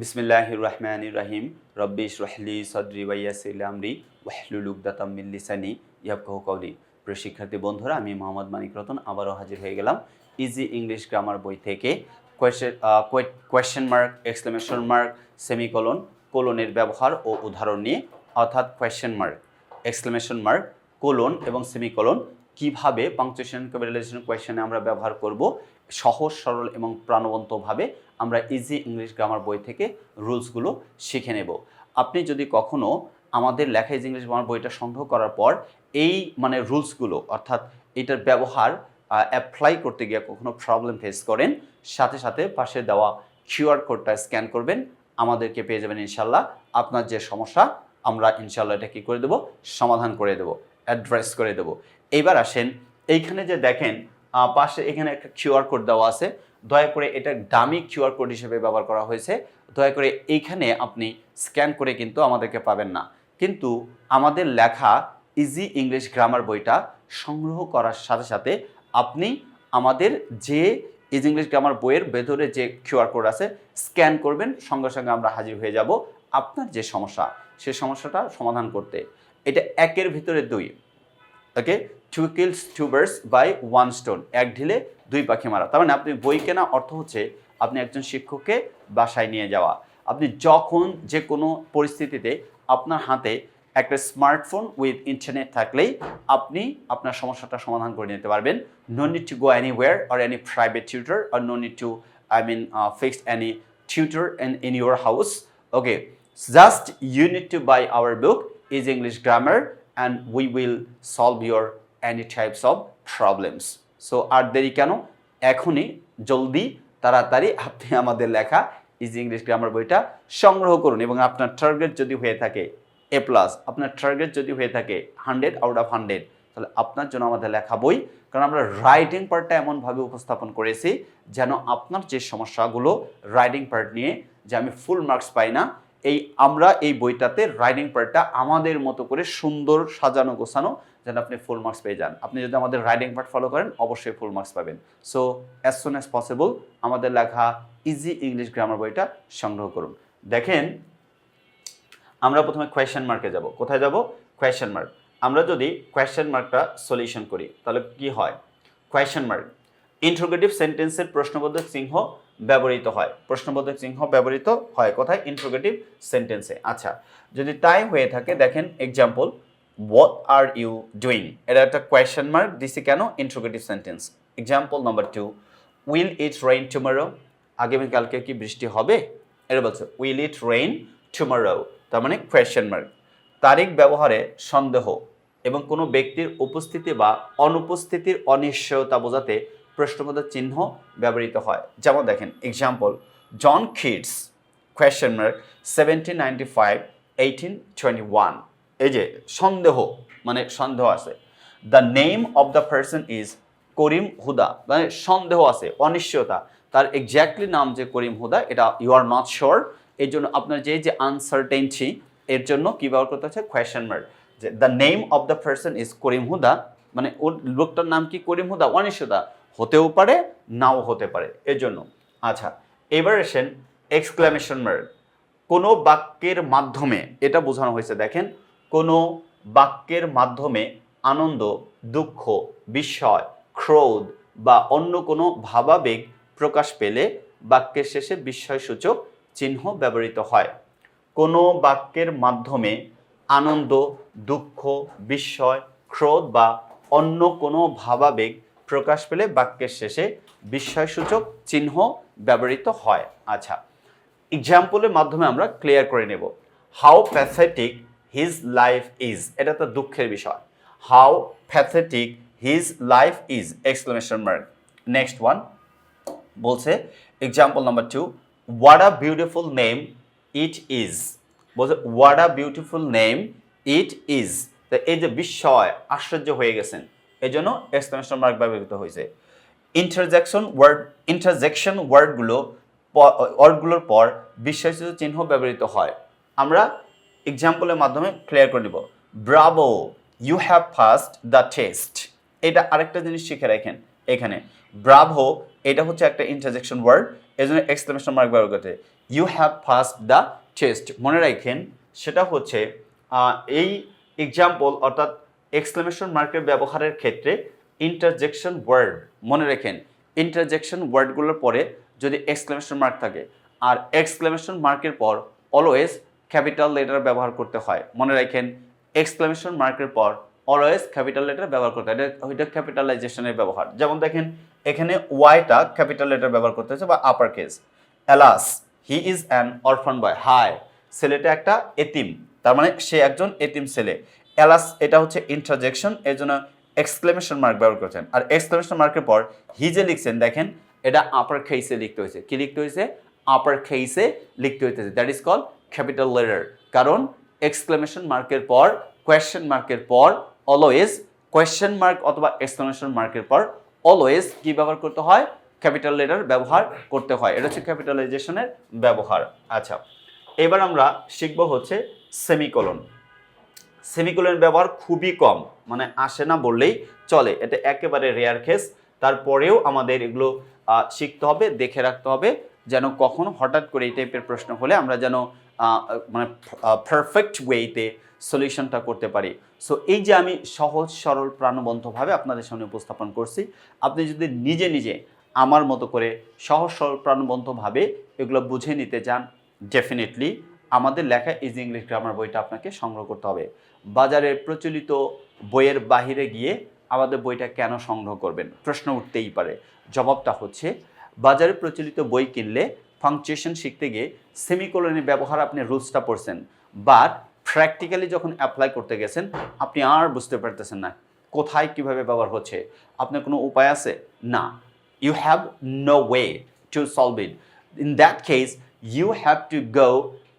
বিসমিল্লাহ রহমান রাহিম রব্বিশ রহলি সদরি ওয়াইয়াসিল আমরি ওয়াহলুল উকদাতাম মিন লিসানি ইয়াফকাহু কওলি প্রিয় শিক্ষার্থী বন্ধুরা, আমি মোহাম্মদ মানিক রতন আবারও হাজির হয়ে গেলাম ইজি ইংলিশ গ্রামার বই থেকে। Question mark exclamation mark semicolon কোলনের ব্যবহার ও উদাহরণ নিয়ে, অর্থাৎ question mark exclamation mark colon এবং সেমিকোলন কীভাবে পাংচুয়েশন কভারেলাইজেশন কোয়েশ্চেনে আমরা ব্যবহার করব, সহজ, সরল এবং প্রাণবন্তভাবে আমরা ইজি ইংলিশ গ্রামার বই থেকে রুলসগুলো শিখে নেব। আপনি যদি কখনো আমাদের লেখা ইজি ইংলিশ গ্রামার বইটা সংগ্রহ করার পর এই মানে রুলসগুলো অর্থাৎ এটার ব্যবহার অ্যাপ্লাই করতে গিয়ে কখনো প্রবলেম ফেস করেন, সাথে সাথে পাশে দেওয়া কিউআর কোডটা স্ক্যান করবেন, আমাদেরকে পেয়ে যাবেন ইনশাল্লাহ। আপনার যে সমস্যা, আমরা ইনশাল্লাহ এটা কী করে দেবো? সমাধান করে দেবো অ্যাড্রেস করে দেবো। এইবার আসেন, এইখানে যে দেখেন পাশে এখানে একটা কিউআর কোড দেওয়া আছে দয়া করে এটা দামি কিউআর কোড হিসেবে ব্যবহার করা হয়েছে। দয়া করে এইখানে আপনি স্ক্যান করে কিন্তু আমাদেরকে পাবেন না। কিন্তু আমাদের লেখা ইজি ইংলিশ গ্রামার বইটা সংগ্রহ করার সাথে সাথে আপনি আমাদের যে ইজি ইংলিশ গ্রামার বইয়ের ভেতরে যে কিউআর কোড আছে, স্ক্যান করবেন, সঙ্গে সঙ্গে আমরা হাজির হয়ে যাব আপনার যে সমস্যা, সে সমস্যাটা সমাধান করতে। এটা একের ভিতরে দুই। Okay to kills two birds by one stone এক ঢিলে দুই পাখি মারা। তার মানে আপনি বই কেনা অর্থ হচ্ছে আপনি একজন শিক্ষককে বাসায় নিয়ে যাওয়া। আপনি যখন যে কোনো পরিস্থিতিতে আপনার হাতে একটা স্মার্টফোন উইথ ইন্টারনেট থাকলেই আপনি আপনার সমস্যাটা সমাধান করে নিতে পারবেন। No need to go anywhere or any private tutor or no need to I mean fix any tutor in, in your house okay just you need to buy our book is English grammar. And we will solve your any types of problems. So, আর দেরি কেন এখনই জলদি, তাড়াতাড়ি আপনি আমাদের লেখা easy English grammar বইটা সংগ্রহ করুন এবং আপনার টার্গেট যদি হয়ে থাকে এ প্লাস আপনার টার্গেট যদি হয়ে থাকে হান্ড্রেড আউট অফ হান্ড্রেড তাহলে আপনার জন্য আমাদের লেখা বই, কারণ আমরা রাইটিং পার্টটা এমনভাবে উপস্থাপন করেছি যেন আপনার যে সমস্যাগুলো রাইটিং পার্ট নিয়ে যে আমি ফুল মার্কস পাই না এই আমরা এই বইটাতে রাইটিং পার্টটা আমাদের মতো করে সুন্দর সাজানো, গোছানো যেন আপনি ফুল মার্কস পেয়ে যান। আপনি যদি আমাদের রাইডিং পার্ট ফলো করেন, অবশ্যই ফুল মার্কস পাবেন। So as soon as possible আমাদের লেখা ইজি ইংলিশ গ্রামার বইটা সংগ্রহ করুন। দেখেন, আমরা প্রথমে কোয়েশ্চেন মার্কে যাব। কোথায় যাব? কোয়েশ্চেন মার্ক আমরা যদি কোয়েশ্চেন মার্কটা সলিউশন করি, তাহলে কি হয়? কোয়েশ্চেন মার্ক ইন্ট্রোগেটিভ সেন্টেন্সের প্রশ্নবোধক চিহ্ন ব্যবহৃত হয়। প্রশ্নবোধক চিহ্ন ব্যবহৃত হয় কোথায়? ইন্ট্রোগেটিভ সেন্টেন্সে আচ্ছা যদি তাই হয়ে থাকে, দেখেন example what are you doing এটা একটা কোয়েশ্চেন মার্ক দিছি কেন? Interrogative sentence example number two will it rain tomorrow আগামীকালকে কি বৃষ্টি হবে? এটা বলছে উইল ইট রেইন টুমারো তার মানে কোয়েশ্চেন মার্ক তারিখ ব্যবহারে সন্দেহ এবং কোনো ব্যক্তির উপস্থিতি বা অনুপস্থিতির অনিশ্চয়তা বোঝাতে প্রশ্নবোধক চিহ্ন ব্যবহৃত হয়। যেমন দেখেন example John Keats question mark seventeen ninety five eighteen twenty one এই যে, সন্দেহ মানে সন্দেহ আছে। The name of the person is Karim Huda মানে সন্দেহ আছে, অনিশ্চয়তা। তার এক্স্যাক্টলি নাম যে করিম হুদা এটা ইউ আর নট শিওর এর জন্য আপনার যে যে আনসার্টেনটি এর জন্য কী ব্যবহার করতে হচ্ছে? কোয়েশ্চেন মার্ক যে the name of the person is Karim Huda মানে ওর লোকটার নাম কি? করিম হুদা অনিশ্চয়তা। হতেও পারে, নাও হতে পারে। এর জন্য আচ্ছা এবার এসেন এক্সক্লামেশন মার্ক কোনো বাক্যের মাধ্যমে, এটা বোঝানো হয়েছে, দেখেন, কোনো বাক্যের মাধ্যমে আনন্দ, দুঃখ, বিস্ময়, ক্রোধ বা অন্য কোনো ভাবাবেগ প্রকাশ পেলে বাক্যের শেষে বিস্ময়সূচক চিহ্ন ব্যবহৃত হয়। কোনো বাক্যের মাধ্যমে আনন্দ, দুঃখ, বিস্ময়, ক্রোধ বা অন্য কোনো ভাবাবেগ প্রকাশ পেলে বাক্যের শেষে বিস্ময়সূচক চিহ্ন ব্যবহৃত হয়। আচ্ছা এক্সাম্পলের মাধ্যমে আমরা ক্লিয়ার করে নেব। How pathetic his life is এটা তো দুঃখের বিষয়। How pathetic his life is exclamation mark next one বলছে example number two what a beautiful name it is বলছে what a beautiful name it is তো এই যে বিস্ময়, আশ্চর্য হয়ে গেছেন। এই জন্য এক্সক্লেমেশন মার্ক ব্যবহৃত হয়েছে। ইন্টারজেকশন ওয়ার্ড ইন্টারজেকশন ওয়ার্ডগুলো ওয়ার্ডগুলোর পর বিস্ময়সূচক চিহ্ন ব্যবহৃত হয়। আমরা এক্সাম্পলের মাধ্যমে ক্লিয়ার করে নিব। Bravo you have first the test এটা আরেকটা জিনিস শিখে রাখেন এখানে। ব্রাভো এটা হচ্ছে একটা ইন্টারজেকশন ওয়ার্ড এই জন্য এক্সক্লেমেশন মার্ক ব্যবহার করতে you have first the test মনে রাখেন, সেটা হচ্ছে এই এক্সাম্পল অর্থাৎ এক্সক্লেমেশন মার্কের ব্যবহারের ক্ষেত্রে ইন্টারজেকশন ওয়ার্ড মনে রাখেন। ইন্টারজেকশন ওয়ার্ডগুলোর পরে যদি এক্সক্লেমেশন মার্ক থাকে, আর এক্সক্লেমেশন মার্কের পর অলওয়েজ ক্যাপিটাল লেটার ব্যবহার করতে হয়। মনে রাখেন এক্সক্লেমেশন মার্কের পর অলওয়েজ ক্যাপিটাল লেটার ব্যবহার করতে হয়। এটা ওইটা ক্যাপিটালাইজেশনের ব্যবহার। যেমন দেখেন, এখানে ওয়াইটা ক্যাপিটাল লেটার ব্যবহার করতে হচ্ছে বা upper case alas he is an orphan boy high ছেলেটা একটা এতিম। তার মানে সে একজন এতিম ছেলে। অ্যালাস এটা হচ্ছে ইন্টারজেকশন এর জন্য এক্সক্লেমেশন মার্ক ব্যবহার করছেন। আর এক্সক্লেমেশন মার্কের পর হি যে লিখছেন, দেখেন, এটা আপার খেইসে লিখতে হয়েছে। কি লিখতে হয়েছে? আপার খেইসে লিখতে হইতেছে that is call capital letter কারণ এক্সক্লেমেশন মার্কের পর কোয়েশ্চেন মার্কের পর অলওয়েজ কোয়েশ্চেন মার্ক অথবা এক্সক্লেমেশন মার্কের পর অলওয়েজ কি ব্যবহার করতে হয়? ক্যাপিটাল লেটার ব্যবহার করতে হয়। এটা হচ্ছে ক্যাপিটালাইজেশনের ব্যবহার। আচ্ছা এবার আমরা শিখব হচ্ছে সেমিকোলন সেমিকোলনের ব্যবহার খুবই কম মানে আসে না বললেই চলে। এটা একেবারে রেয়ার কেস তারপরেও আমাদের এগুলো শিখতে হবে, দেখে রাখতে হবে, যেন কখনো হঠাৎ করে এই টাইপের প্রশ্ন হলে আমরা যেন মানে পারফেক্ট ওয়েতে সলিউশনটা করতে পারি। সো এই যে আমি সহজ, সরল প্রাণবন্ধভাবে আপনাদের সামনে উপস্থাপন করছি, আপনি যদি নিজে নিজে আমার মতো করে সহজ, সরল, প্রাণবন্তভাবে এগুলো বুঝে নিতে চান ডেফিনেটলি আমাদের লেখা ইজি ইংলিশ গ্রামার বইটা আপনাকে সংগ্রহ করতে হবে। বাজারে প্রচলিত বইয়ের বাহিরে গিয়ে আমাদের বইটা কেন সংগ্রহ করবেন? প্রশ্ন উঠতেই পারে। জবাবটা হচ্ছে বাজারে প্রচলিত বই কিনলে ফাংচুয়েশন শিখতে গিয়ে সেমিকোলনের ব্যবহার আপনি রুলসটা পড়ছেন। বাট প্র্যাকটিক্যালি যখন অ্যাপ্লাই করতে গেছেন আপনি আর বুঝতে পারতেছেন না কোথায় কীভাবে ব্যবহার হচ্ছে। আপনার কোনো উপায় আছে? না। You have no way to solve it. In that case, you have to go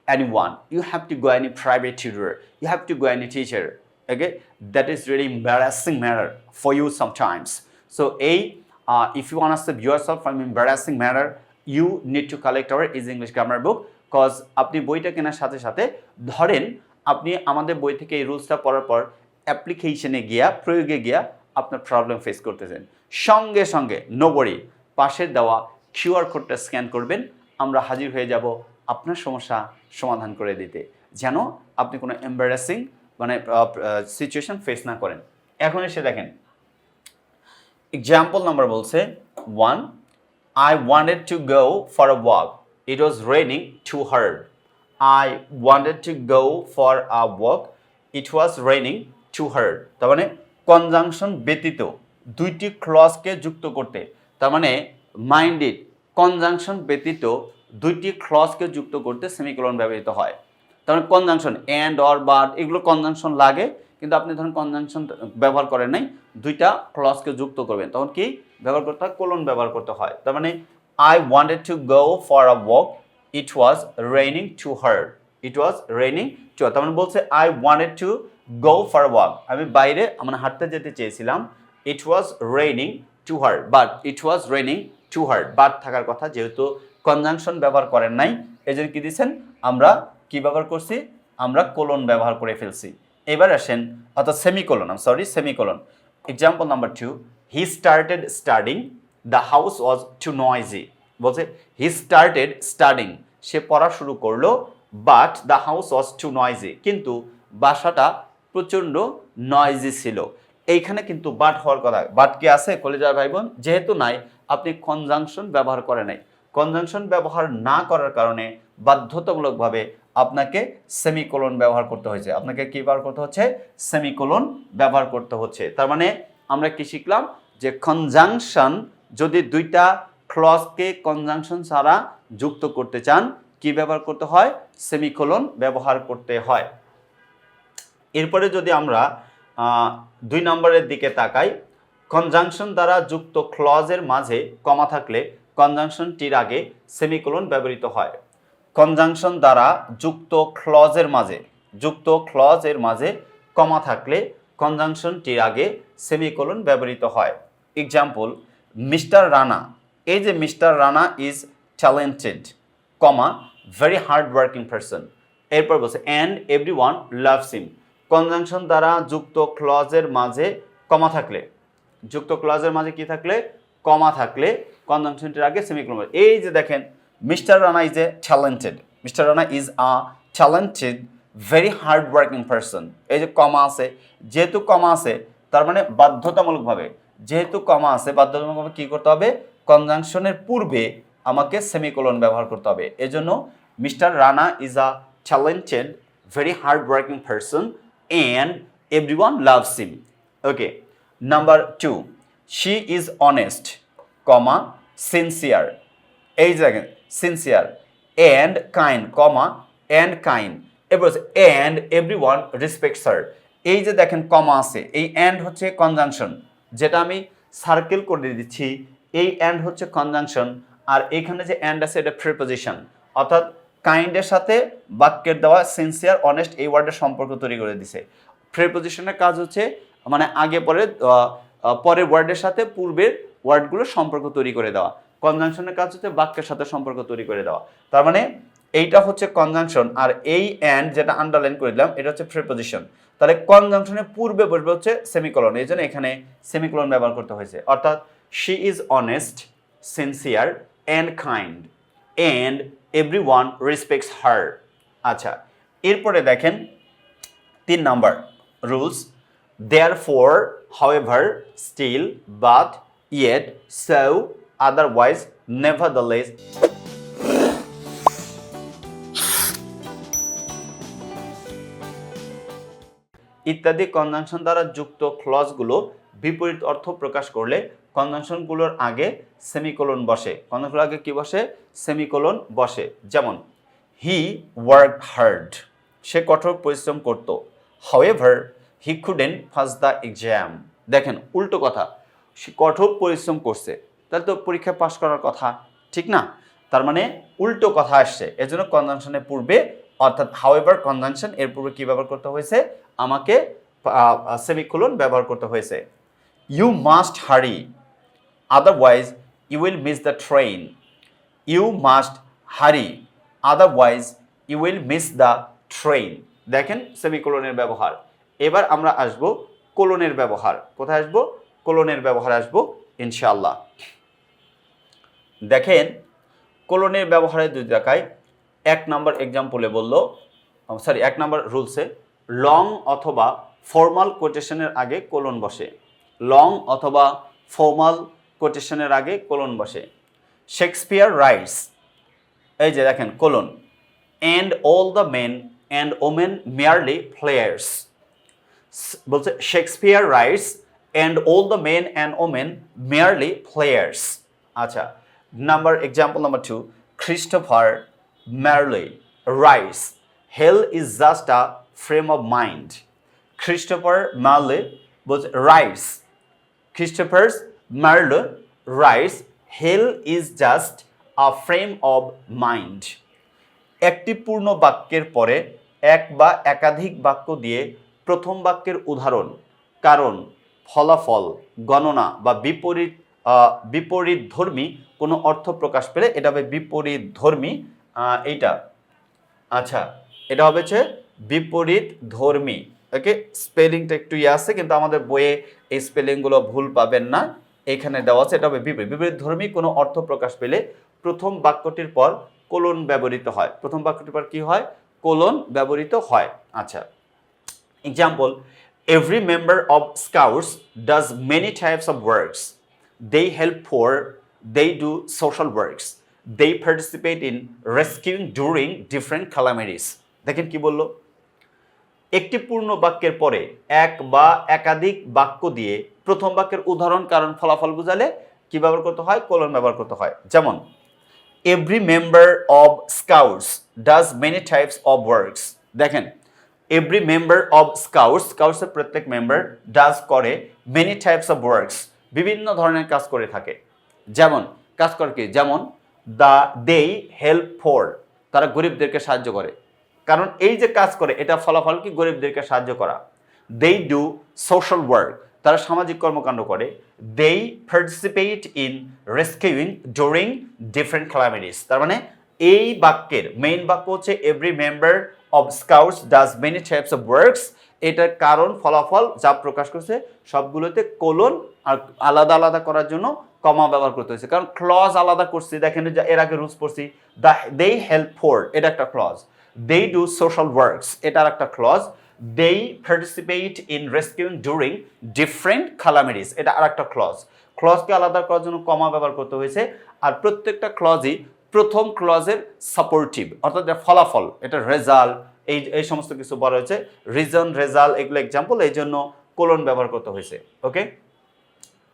anyone. You have to go any private tutor. You have to go any teacher. Okay, that is really embarrassing matter for you sometimes. So, a uh, if you want to save yourself from embarrassing matter, you need to collect our Easy English Grammar book. Cause আপনি বইটা কেনার সাথে সাথে ধরেন আপনি আমাদের বই থেকে এই রুলসটা পড়ার পর অ্যাপ্লিকেশনে গিয়া প্রয়োগে গিয়া আপনার প্রবলেম ফেস করতেছেন সঙ্গে সঙ্গে নোবড়ি পাশের দেওয়া কিউআর কোডটা স্ক্যান করবেন আমরা হাজির হয়ে যাব আপনার সমস্যা সমাধান করে দিতে, যেন আপনি কোনো এম্বারাসিং মানে সিচুয়েশন ফেস না করেন। এখন এসে দেখেন। এক্সাম্পল নাম্বার বলছে one I wanted to go for a walk it was raining too hard I wanted to go for a walk it was raining too hard তার মানে কনজাংশন ব্যতীত, দুইটি ক্লজকে যুক্ত করতে। তার মানে মাইন্ডেড কনজাংশন ব্যতীত দুইটি ক্লজকে যুক্ত করতে সেমিকোলন ব্যবহৃত হয়। তার মানে কনজাংশন অ্যান্ড অর বাট এগুলো কনজাংশন লাগে, কিন্তু আপনি ধরুন কনজাংশন ব্যবহার করেন নাই, দুইটা ক্লজকে যুক্ত করবেন, তখন কি? ব্যবহার করতে হয় কোলন ব্যবহার করতে হয়। তার মানে I wanted to go for a walk it was raining too hard it was raining too তার মানে বলছে I wanted to go for walk আমি বাইরে মানে হাঁটতে যেতে চেয়েছিলাম it was raining too hard but it was raining too hard but থাকার কথা যেহেতু কনজাংশন ব্যবহার করেন নাই। এই জন্য কি দিচ্ছেন আমরা কি ব্যবহার করছি? আমরা কোলন ব্যবহার করে ফেলছি। এবার আসেন, অর্থাৎ semicolon um sorry semicolon example number two he started studying the house was too noisy বলছে হি স্টার্টেড স্টাডিং সে পড়া শুরু করল but the house was too noisy কিন্তু বাসাটা প্রচণ্ড নয়েজি ছিল। এইখানে কিন্তু বাট হওয়ার কথা। বাট কি আছে? কলেজার ভাই বোন যেহেতু নাই, আপনি কনজাংশন ব্যবহার করে নাই। কনজাংশন ব্যবহার না করার কারণে বাধ্যতামূলকভাবে আপনাকে সেমিকোলন ব্যবহার করতে হয়েছে। আপনাকে কি ব্যবহার করতে হচ্ছে? সেমিকোলন ব্যবহার করতে হচ্ছে। তার মানে আমরা কি শিখলাম? যে কনজাংশন যদি দুইটা ক্লজকে কনজাংশন ছাড়া যুক্ত করতে চান, কি ব্যবহার করতে হয়? সেমিকোলন ব্যবহার করতে হয়। এরপরে যদি আমরা দুই নম্বরের দিকে তাকাই কনজাংশন দ্বারা যুক্ত ক্লজের মাঝে কমা থাকলে কনজাংশনটির আগে সেমিকোলন ব্যবহৃত হয়। কনজাংশন দ্বারা যুক্ত ক্লজের মাঝে, যুক্ত ক্লজের মাঝে কমা থাকলে কনজাংশনটির আগে সেমিকোলন ব্যবহৃত হয়। Example mister Rana. এই যে mister Rana is talented comma very hard working person এরপর বলছে and every one loves him conjunction দ্বারা যুক্ত ক্লজের মাঝে কমা থাকলে, যুক্ত ক্লজের মাঝে কি থাকলে? কমা থাকলে কনজাংশনটির আগে সেমিকোলন এই যে দেখেন, mister Rana is a talented mister Rana is a talented very hard working person এই যে কমা আছে, যেহেতু কমা আছে, তার মানে বাধ্যতামূলকভাবে। যেহেতু কমা আছে, বাধ্যতামূলকভাবে কী করতে হবে? কনজাংশনের পূর্বে আমাকে সেমিকোলন ব্যবহার করতে হবে। এজন্য mister Rana is a talented very hard working person and every one loves him okay number two she is honest comma sincere এই দেখেন sincere and kind comma and kind এবার অ্যান্ড এভরি ওয়ান রেসপেক্ট এই যে দেখেন, কমা আছে। এই and হচ্ছে conjunction যেটা আমি সার্কেল করে দিচ্ছি, এই অ্যান্ড হচ্ছে কনজাংশন আর এখানে যে অ্যান্ড আছে, এটা প্রিপোজিশন অর্থাৎ কাইন্ডের সাথে বাক্যের দেওয়া সিনসিয়ার অনেস্ট এই ওয়ার্ডের সম্পর্ক তৈরি করে দিছে। প্রিপোজিশনের কাজ হচ্ছে মানে আগে পরে পরের ওয়ার্ডের সাথে পূর্বের ওয়ার্ডগুলোর সম্পর্ক তৈরি করে দেওয়া কনজাংশনের কাজ হচ্ছে বাক্যের সাথে সম্পর্ক তৈরি করে দেওয়া। তার মানে এইটা হচ্ছে কনজাংশন আর এই অ্যান্ড যেটা আন্ডারলাইন করে দিলাম, এটা হচ্ছে প্রিপোজিশন তাহলে কনজাংশনের পূর্বে বসবে হচ্ছে সেমিকলন এই জন্য এখানে সেমিকোলন ব্যবহার করতে হয়েছে। অর্থাৎ she is honest sincere and kind and every one respects her আচ্ছা এরপরে দেখেন তিন number rules therefore however still but so otherwise never the ইত্যাদি কনজাংশন দ্বারা যুক্ত ক্লজগুলো বিপরীত অর্থ প্রকাশ করলে কনজাংশনগুলোর আগে সেমিকোলন বসে। কনজাংশনের আগে কি বসে? সেমিকোলন বসে। যেমন হি ওয়ার্ক হার্ড সে কঠোর পরিশ্রম করত। However he couldn't pass the exam দেখেন, উল্টো কথা। সে কঠোর পরিশ্রম করছে, তাহলে তো পরীক্ষায় পাশ করার কথা, ঠিক না? তার মানে উল্টো কথা আসছে, এজন্য কনজাংশনের পূর্বে, অর্থাৎ হাউএভার কনজাংশন, এর পূর্বে কী ব্যবহার করতে হয়েছে? আমাকে সেমিকোলন ব্যবহার করতে হয়েছে। You must hurry otherwise you will miss the train you must hurry otherwise you will miss the train দেখেন সেমিকোলনের ব্যবহার। এবার আমরা আসব কোলনের ব্যবহার। কোথায় আসব? কোলনের ব্যবহার আসব, ইনশাআল্লাহ। দেখেন, কোলনের ব্যবহারের দুই জায়গায় এক নম্বর এক্সাম্পলে বলল সরি এক নম্বর রুলসে লং অথবা ফর্মাল কোটেশনের আগে কোলন বসে। লং অথবা ফর্মাল কোটেশনের আগে কোলন বসে। শেক্সপিয়ার রাইটস এই যে দেখেন, colon and all the men and women merely players বলছে Shakespeare writes and all the men and women merely players আচ্ছা number example number two Christopher Marlowe writes hell is just a frame of mind Christopher Marlowe বলছে writes Christopher Marlowe writes, Hell is just a frame of mind. একটি পূর্ণ বাক্যের পরে এক বা একাধিক বাক্য দিয়ে প্রথম বাক্যের উদাহরণ কারণ ফলাফল, গণনা বা বিপরীত বিপরীত ধর্মী কোনো অর্থ প্রকাশ পেলে এটা হবে বিপরীত ধর্মী এইটা। আচ্ছা এটা হবে হচ্ছে বিপরীত ধর্মী ওকে, স্পেলিংটা একটু ইয়ে আছে, কিন্তু আমাদের বইয়ে এই স্পেলিংগুলো ভুল পাবেন না। এখানে দেওয়া আছে, এটা হবে বিপরীত। বিপরীত ধর্মী কোনো অর্থ প্রকাশ পেলে প্রথম বাক্যটির পর কোলন ব্যবহৃত হয়। প্রথম বাক্যটির পর কি হয়? কোলন ব্যবহৃত হয়। আচ্ছা Example Every member of Scouts does many types of works. They help poor, they do social works, they participate in rescuing during different calamities. দেখেন কি বলল একটি পূর্ণ বাক্যের পরে এক বা একাধিক বাক্য দিয়ে প্রথম বাক্যের উদাহরণ কারণ ফলাফল বোঝালে কি ব্যবহার করতে হয় কোলন ব্যবহার করতে হয় যেমন every member of scouts does many types of works দেখেন এভরি মেম্বার অব স্কাউটস স্কাউটসের প্রত্যেক মেম্বার ডাজ করে মেনি টাইপস অব ওয়ার্কস বিভিন্ন ধরনের কাজ করে থাকে। যেমন, কাজ করে কি? যেমন দ্য দেই হেল্প ফর তারা গরিবদেরকে সাহায্য করে। কারণ এই যে কাজ করে, এটা ফলাফল কি? গরিবদেরকে সাহায্য করা। দেই ডু সোশ্যাল ওয়ার্ক তারা সামাজিক কর্মকাণ্ড করে। They participate in rescuing during different calamities তার মানে এই বাক্যের মেইন বাক্য হচ্ছে every member of scouts does many types of works এটার কারণ, ফলাফল যা প্রকাশ করছে, সবগুলোতে কোলন আর আলাদা আলাদা করার জন্য কমা ব্যবহার করতে হয়েছে। কারণ ক্লজ আলাদা করছি, দেখেন এর আগে রুলস পড়ছি দ্য দে হেল্প ফোর এটা একটা clause they do social works এটার একটা clause they participate in rescuing during different calamities এটা আর একটা ক্লজ ক্লজকে আলাদা করার জন্য কমা ব্যবহার করতে হয়েছে। আর প্রত্যেকটা ক্লজই প্রথম ক্লজের সাপোর্টিভ অর্থাৎ ফলাফল, এটা রেজাল্ট এই এই সমস্ত কিছু বলা হয়েছে রিজন রেজাল্ট এগুলো এক্সাম্পল এই জন্য কোলন ব্যবহার করতে হয়েছে ওকে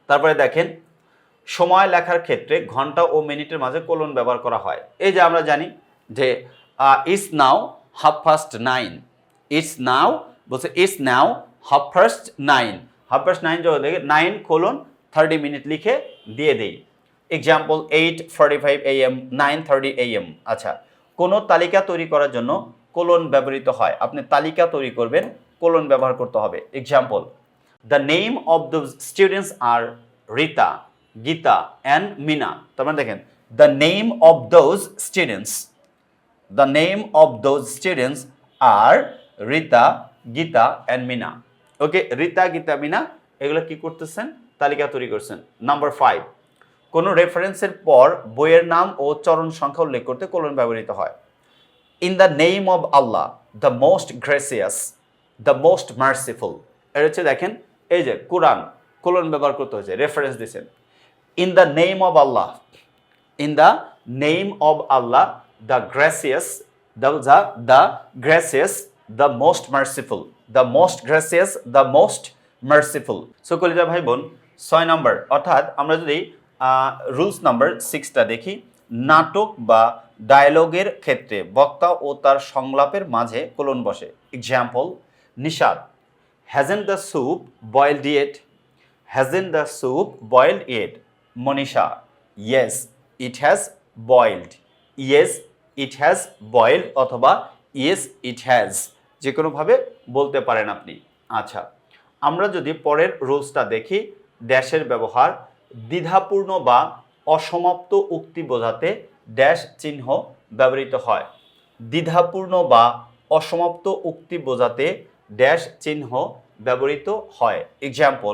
তারপরে দেখেন, সময় লেখার ক্ষেত্রে ঘণ্টা ও মিনিটের মাঝে কোলন ব্যবহার করা হয়। এই যে আমরা জানি যে is now half past nine is now বলছে is now half past nine half past nine যখন দেখে নাইন কোলন থার্টি মিনিট লিখে দিয়ে দেই। Example eight forty five A M nine thirty A M আচ্ছা কোনো তালিকা তৈরি করার জন্য কোলন ব্যবহৃত হয়। আপনি তালিকা তৈরি করবেন কোলন ব্যবহার করতে হবে। Example the name of the students are Rita Gita and Mina তার মানে দেখেন the name of those students the name of those students are Rita Gita and Mina okay Rita Gita Mina এগুলো কি করতেছেন? তালিকা তৈরি করছেন। নাম্বার ফাইভ কোনো রেফারেন্সের পর বইয়ের নাম ও চরণ সংখ্যা উল্লেখ করতে কোলন ব্যবহৃত হয়। In the name of Allah the most gracious the most merciful এর হচ্ছে দেখেন, এই যে কোরআন কোলন ব্যবহার করতে হয়েছে রেফারেন্স দিয়েছেন। In the name of Allah in the name of Allah the gracious the the gracious the most merciful the most gracious the most merciful so কলিজা ভাই বোন, ছয় নম্বর অর্থাৎ আমরা যদি রুলস নাম্বার সিক্সটা দেখি। নাটক বা ডায়লগের ক্ষেত্রে বক্তা ও তার সংলাপের মাঝে কোলন বসে। Example Nishad. Hasn't the soup boiled yet hasn't the soup boiled yet Manisha yes it has boiled yes it has boiled অথবা ইয়েস ইট হ্যাজ যে কোনোভাবে বলতে পারেন আপনি। আচ্ছা আমরা যদি পরের রুলসটা দেখি ড্যাশের ব্যবহার দ্বিধাপূর্ণ বা অসমাপ্ত উক্তি বোঝাতে ড্যাশ চিহ্ন ব্যবহৃত হয়। দ্বিধাপূর্ণ বা অসমাপ্ত উক্তি বোঝাতে ড্যাশ চিহ্ন ব্যবহৃত হয়। Example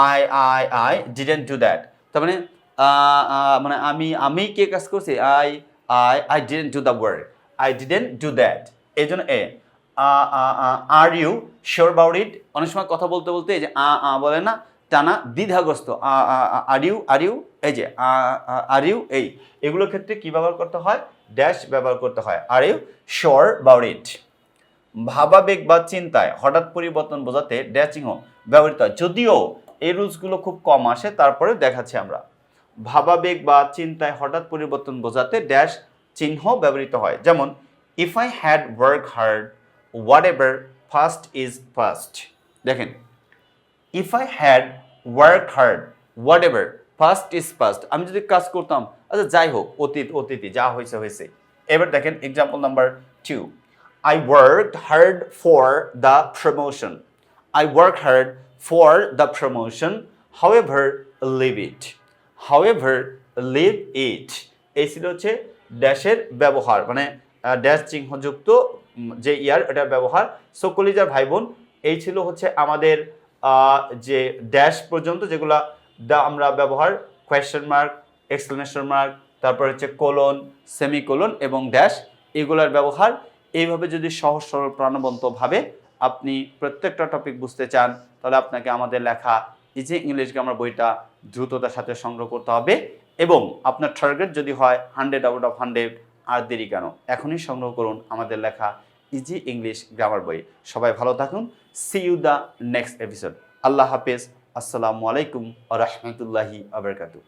I I I didn't do that তার মানে মানে আমি আমি কে কাজ করছি? I I I didn't do the work I didn't do that এই জন্য এ are you sure about it অনেক সময় কথা বলতে বলতে এই যে আ আ বলে না টানা দ্বিধাগ্রস্ত আর ইউ আর ইউ এই যে আর ইউ এই। এগুলোর ক্ষেত্রে কি ব্যবহার করতে হয়? ড্যাশ ব্যবহার করতে হয়। Are you sure about it ভাবাবেগ বা চিন্তায় হঠাৎ পরিবর্তন বোঝাতে ড্যাচিং ব্যবহৃত হয়। যদিও এই রুলসগুলো খুব কম আসে তারপরে দেখাচ্ছি আমরা। ভাবাবেগ বা চিন্তায় হঠাৎ পরিবর্তন বোঝাতে ড্যাশ চিহ্ন ব্যবহৃত হয়। যেমন if I had work hard whatever first is first দেখেন if I had work hard whatever first is first আমি যদি কাজ করতাম আচ্ছা যাই হোক, অতীত অতীতে যা হয়েছে হয়েছে এবার দেখেন example number two I work hard for the promotion I work hard for the promotion however leave it however leave it এই ছিল হচ্ছে ড্যাশের ব্যবহার মানে ড্যাশ চিহ্নযুক্ত যে ইয়ার এটার ব্যবহার। সো কলিজার ভাই বোন এই ছিল হচ্ছে আমাদের যে ড্যাশ পর্যন্ত যেগুলা আমরা ব্যবহার কোয়েশ্চেন মার্ক এক্সপ্লেনেশন মার্ক তারপর হচ্ছে কোলন সেমিকোলন এবং ড্যাশ এগুলার ব্যবহার। এইভাবে যদি সহজ সরল প্রাণবন্তভাবে আপনি প্রত্যেকটা টপিক বুঝতে চান, তাহলে আপনাকে আমাদের লেখা ইজি ইংলিশ গ্রামার বইটা দ্রুততার সাথে সংগ্রহ করতে হবে এবং আপনার টার্গেট যদি হয় হান্ড্রেড আউট অফ হান্ড্রেড আর দেরি কেন? এখনই সংগ্রহ করুন আমাদের লেখা ইজি ইংলিশ গ্রামার বই। সবাই ভালো থাকুন। See you the next episode আল্লাহ হাফেজ। আসসালামু আলাইকুম আ রহমতুল্লাহি আবরকাতু